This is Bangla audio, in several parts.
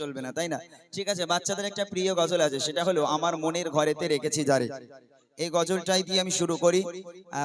চলবে না, তাই না? ঠিক আছে, বাচ্চাদের একটা প্রিয় গজল আছে, সেটা হলো, আমার মনের ঘরেতে রেখেছি যারে এই গজলটাই দিয়ে আমি শুরু করি।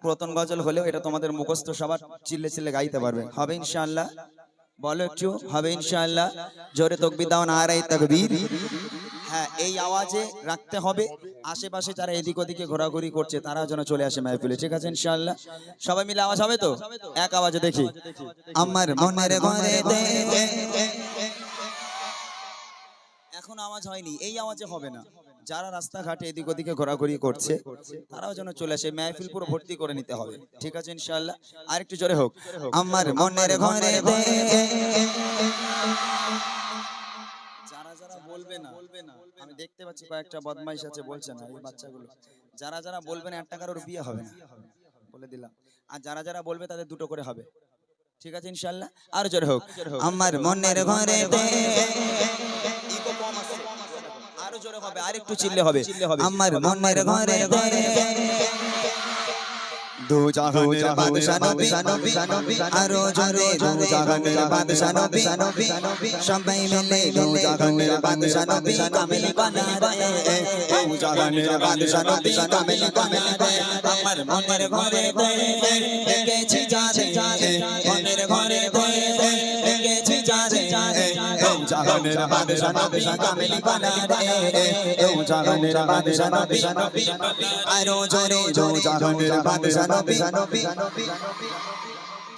পুরাতন গজল হলেও এটা তোমাদের মুখস্থ সবার চিল্লে চিল্লে গাইতে পারবে। হবে ইনশাআল্লাহ? বলো একটু, হবে ইনশাআল্লাহ? জোরে তকবির দাও না আর তকবীর। হ্যাঁ এই আওয়াজে রাখতে হবে। আশেপাশে যারা এদিক ওদিকে ঘোরাঘুরি করছে তারা যেন চলে আসে মাহফিলে। ঠিক আছে, ইনশাআল্লাহ? সবাই মিলে আওয়াজ হবে তো? এক আওয়াজে দেখি। আমার মনের ঘরে এখন আওয়াজ হয়নি, এই আওয়াজে হবে না। যারা রাস্তাঘাটে এদিক ওদিকে ঘোরাঘুরি করছে, তারাও যেন চলে আসে, মাহফিল পুরো ভর্তি করে নিতে হবে। ঠিক আছে, ইনশাআল্লাহ? আরেকটু জোরে হোক। আমার মনের ঘরে বলবে না। আমি দেখতে পাচ্ছি কয়েকটা বদমাইশ আছে বলছে না এই বাচ্চাগুলো। যারা যারা বলবে না একটা কারোর বিয়ে হবে না। বলে দিলাম। আর যারা যারা বলবে তাদের দুটো করে হবে। ঠিক আছে ইনশাআল্লাহ? আর জোরে হোক। আমার মনের ঘরে আরও জোরে হবে আর একটু চিল্লে হবে। আমার মনের ঘরে দু জাহানের বাদশা নবী আরও জোরে দু জাহানের বাদশা নবী সবাই মিলে দু জাহানের বাদশা নবী কামিল বানা রে। দু জাহানের বাদশা নবী কামিল বানা রে। আমার মনের ঘরে দেখেছি যারে মনের ঘরে ঘরে দেখেছি যারে নবী কামিল নবী আরও জোরে নবী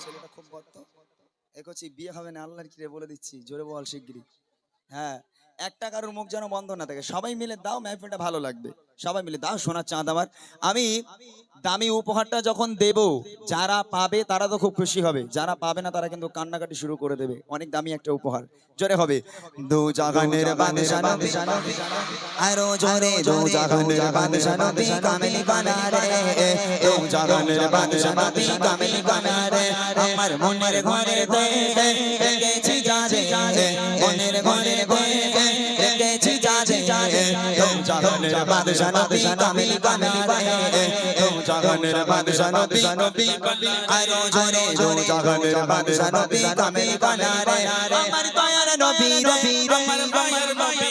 ছেলেটা খুব বদ্ধ এগোচ্ছি বিয়ে হবে না আল্লাহর কিরে বলে দিচ্ছি। জোরে বল শিগগিরি হ্যাঁ। একটা কারোর মুখ যেন বন্ধ না থাকে। সবাই মিলে দাও, মাহফিলটা ভালো লাগবে। সবাই মিলে দাও সোনার চাঁদ আমার। আমি দামি উপহারটা যখন দেব, যারা পাবে তারা তো খুব খুশি হবে। যারা পাবে না তারা কিন্তু কান্নাকাটি শুরু করে দেবে। অনেক দামি একটা উপহার। জোরে হবে। দু মনের ঘরে দেখেছি যারে দু জাগানের বাদশা নবী কামিল রে দু জাগানের নবী নবী আরও জোরে দু জাগানের বাদশা নবী কামিল বানা রে আমার দয়ার নবী নবী আমার দয়ার নবী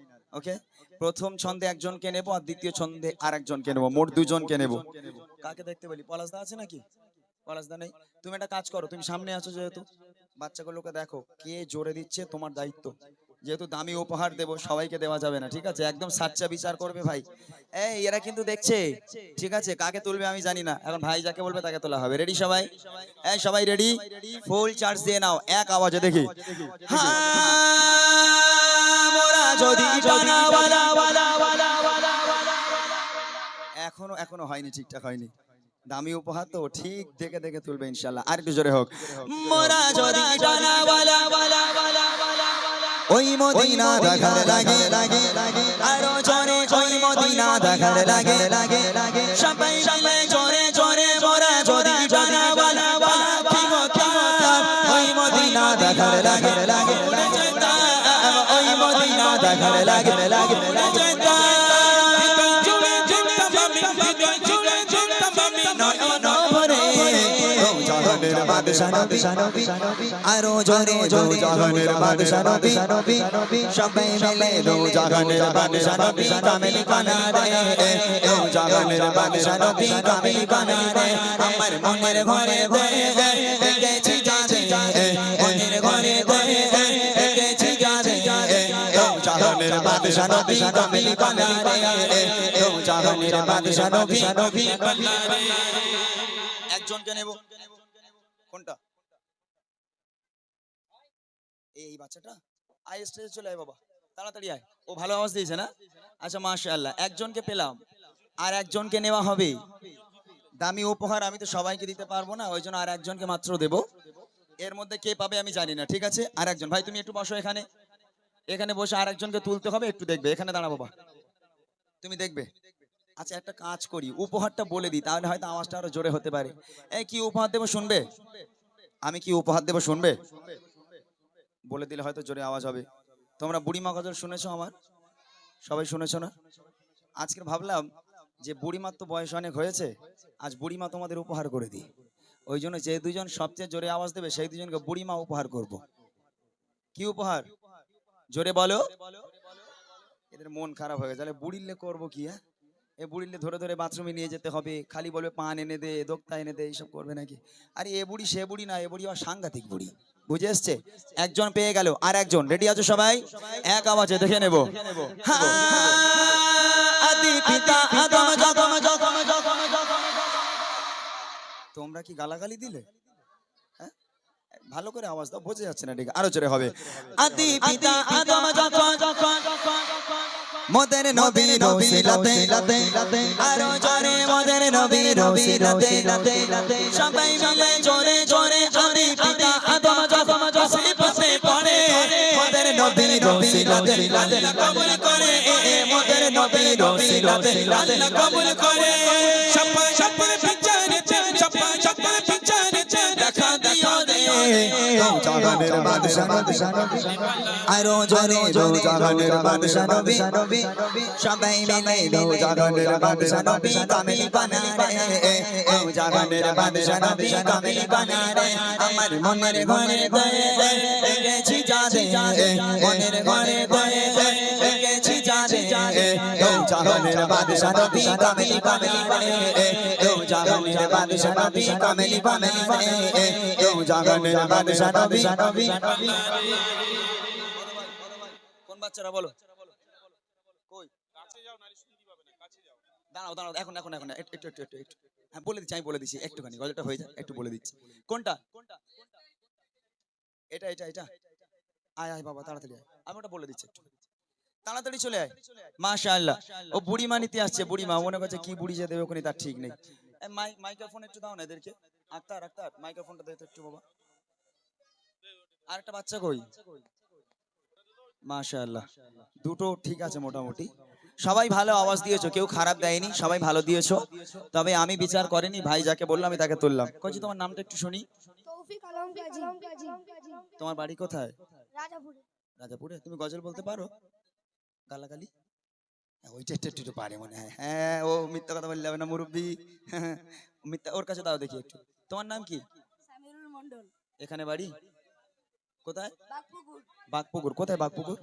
ওকে প্রথম ছন্দে একজনকে নেব আর দ্বিতীয় ছন্দে আর একজনকে নেব মোট দুজনকে নেব। কাকে দেখতে বলি? পলাশদা আছে নাকি? পলাশদা নেই। তুমি একটা কাজ করো তুমি সামনে আছো যেহেতু। বাচ্চাগুলোকে দেখো কে জোরে দিচ্ছে তোমার দায়িত্ব। যেহেতু দামি উপহার দেবো সবাইকে দেওয়া যাবে না ঠিক আছে? একদম সাচ্চা বিচার করবে ভাই। এই এরা কিন্তু দেখছে। ঠিক আছে? কাকে তুলবে আমি জানি না। এখন ভাই যাকে বলবে তাকে তোলা হবে। রেডি সবাই? এই সবাই রেডি ফুল চার্জ দিয়ে নাও। এক আওয়াজে দেখি। হ্যাঁ, যদি এখনও এখনও হয়নি ঠিকঠাক হয়নি দামি উপহার তো ঠিক দেখে দেখে তুলবে ইনশাল্লাহ আর একটু জোরে হোক মোরা যদি ওই মদিনা দেখার লাগে লাগে লাগে আরও জোরে ওই মদিনা দেখার লাগে লাগে লাগে সবাই সবাই জোরে জোরে আরও জোরে জোরে জাহানের বাদশা নবী সবাই মিলে দো জাহানের বাদশা নবী কামিল বানা রে দো জাহানের বাদশা নবী কামিল বানা রে আমার মনের ঘরে দেখেছি যারে মনের ঘরে দেখেছি যারে দো জাহানের বাদশা নবী কামিল বানা রে দো জাহানের বাদশা নবী নবী একজনকে নেব কোনটা এই এই স্টেজে চলে আয় বাবা। তাড়াতাড়ি আয়। ও ভালো আওয়াজ দিয়েছে না? আচ্ছা মাশাআল্লাহ। একজনকে পেলাম। আর একজনকে নেওয়া হবে। দামি উপহার আমি তো সবাইকে দিতে পারব না, ওই জন্য আর একজনকে মাত্র দেব। এর মধ্যে কে পাবে আমি জানি না, ঠিক আছে? আর একজন। ভাই, তুমি একটু বসো এখানে। এখানে বসে আর একজনকে তুলতে হবে, একটু দেখবে। এখানে দাঁড়া বাবা। তুমি দেখবে। আচ্ছা একটা কাজ করি। উপহারটা বলে দিই, তাহলে হয়তো আওয়াজটা আরও জোরে হতে পারে। এই কি উপহার দেবো শুনবে? আমি কি উপহার দেবো শুনবে? বলে দিলে হয়তো জোরে আওয়াজ হবে। তোমরা বুড়িমা গজল শুনেছো আমার? সবাই শুনেছো না? আজকে ভাবলাম যে বুড়িমার তো বয়স অনেক হয়েছে, আজ বুড়িমা তোমাদের উপহার করে দিই। ওই জন্য যে দুজন সবচেয়ে জোরে আওয়াজ দেবে, সেই দুজনকে বুড়িমা উপহার করব। কি উপহার? জোরে বলো। এদের মন খারাপ হয়ে গেছে। বুড়িলে করব কি হ্যাঁ? এ বুড়িলে ধরে ধরে বাথরুমে নিয়ে যেতে হবে, খালি বলবে পান এনে দে, দোক্তা এনে দে, এইসব করবে নাকি? আরে এ বুড়ি সে বুড়ি না, এ বুড়ি আবার সাংঘাতিক বুড়ি। বুঝে এসছে? একজন পেয়ে গেল, আর একজন। রেডি আছো সবাই? এক আওয়াজে দেখে নেব। তোমরা কি গালাগালি দিলে? হ্যাঁ? ভালো করে আওয়াজ দাও, বোঝা যাচ্ছে না ঠিক। আরও জোরে হবে। আদি যখন নবী নবী, লাতে লাতে। আরও জোরে মোদের নবী নবী, লাতে লাতে সবাই মিলে জোরে জোরে আদি পিতা লাতে কবুল করে এ মোদের নবী নবী লাতে লাতে কবুল করে সপ্পা সপ্পার জাগানের বাদশা নবী। আরও জোরে জোরে জাগানের বাদশা নবী। সবাই মিলে দো জাগানের বাদশা নবী কামিল বানা রে ও জাগানের বাদশা নবী। কামিল বানা রে আমার মনের ঘরে দয়ে গেছি যাবে মনের ঘরে দয়ে গেছি যাবে ও জাগানের বাদশা নবী। কামিল কামিল রে এটা এটা এটা। আয় আয়, বাবা, তাড়াতাড়ি আয়। আমি ওটা বলে দিচ্ছি তাড়াতাড়ি চলে আয়। মাশাআল্লাহ। ও বুড়ি মা নিতে আসছে বুড়ি মা মনে করছে কি বুড়ি যে দেবে, ওখানে তার ঠিক নেই। মাইক্রোফোন একটু দাও না এদেরকে। আক্তার আক্তার মাইক্রোফোনটা দে তো একটু বাবা। আরেকটা বাচ্চা কই? মাশাআল্লাহ। দুটো ঠিক আছে মোটামুটি। সবাই ভালো আওয়াজ দিয়েছ কেউ খারাপ দেয়নি সবাই ভালো দিয়েছ। তবে আমি বিচার করিনি ভাই যাকে বললাম আমি তাকে তুললাম। কইছি তোমার নামটা একটু শুনি। তোমার বাড়ি কোথায়? রাজাপুরে। রাজাপুরে? তুমি গজল বলতে পারো? গালাগালি? ওইটা একটু একটু পারে মনে হয়। হ্যাঁ ও মিথ্যা কথা বললে হবে না মুরব্বী। মিথ্যা ওর কাছে দাও দেখি একটু। তোমার নাম কি? সামিরুল মন্ডল এখানে বাড়ি? কোথায়? কোথায় বাগপুকুর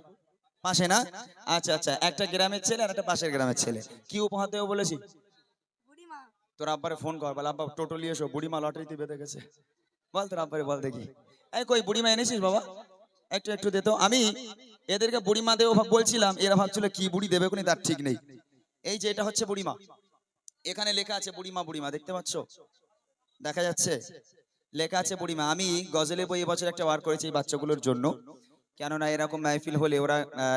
পাশে না? আচ্ছা আচ্ছা একটা গ্রামের ছেলে আর একটা পাশের গ্রামের ছেলে। কি উপহার দেবো বলেছি? তোর আব্বারে ফোন কর বল আব্বা টোটো নিয়ে এসো বুড়িমা লটারিতে বেঁধে গেছে। বল তোর আব্বারে বল দেখি। এই কই বুড়িমা এনেছিস বাবা? একটু একটু দে তো। আমি এদেরকে বুড়িমা দেবো বলছিলাম, এরা ভাবছিল কি বুড়ি দেবে কোনি তার ঠিক নেই। এই যে এটা হচ্ছে বুড়িমা। এখানে লেখা আছে বুড়িমা বুড়িমা, দেখতে পাচ্ছ? দেখা যাচ্ছে। লেখা আছে বুড়িমা, আমি গজলে বই এবছর একটা বার করেছি এই বাচ্চাগুলোর জন্য। কেননা এরকম মাহফিল হলে ওরা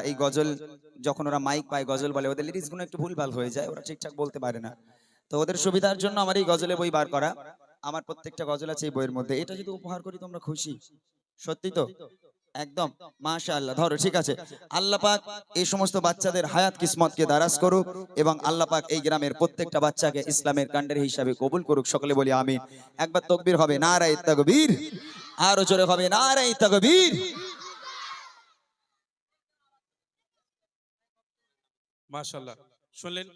এই গজল যখন ওরা মাইক পায়, গজল বলে, ওদের লিরিক্সগুলো একটু ভুলভাল হয়ে যায়, ওরা ঠিকঠাক বলতে পারে না। তো ওদের সুবিধার জন্য আমার এই গজলে বই বার করা। আমার প্রত্যেকটা গজল আছে এই বইয়ের মধ্যে। এটা যদি উপহার করি তোমরা খুশি। সত্যি তো? একদম মাশাআল্লাহ। ধরো ঠিক আছে। আল্লাহ পাক এই সমস্ত বাচ্চাদের হায়াত কিসমতকে দারাজ করুক এবং আল্লাহ পাক এই গ্রামের প্রত্যেকটা বাচ্চাকে ইসলামের কাণ্ডের হিসাবে কবুল করুক। সকলে বলি আমি একবার তকবীর হবে নারায়ে তাকবীর। আরও জোরে হবে নারায়ে তাকবীর। মাশাআল্লাহ। শুনলেন?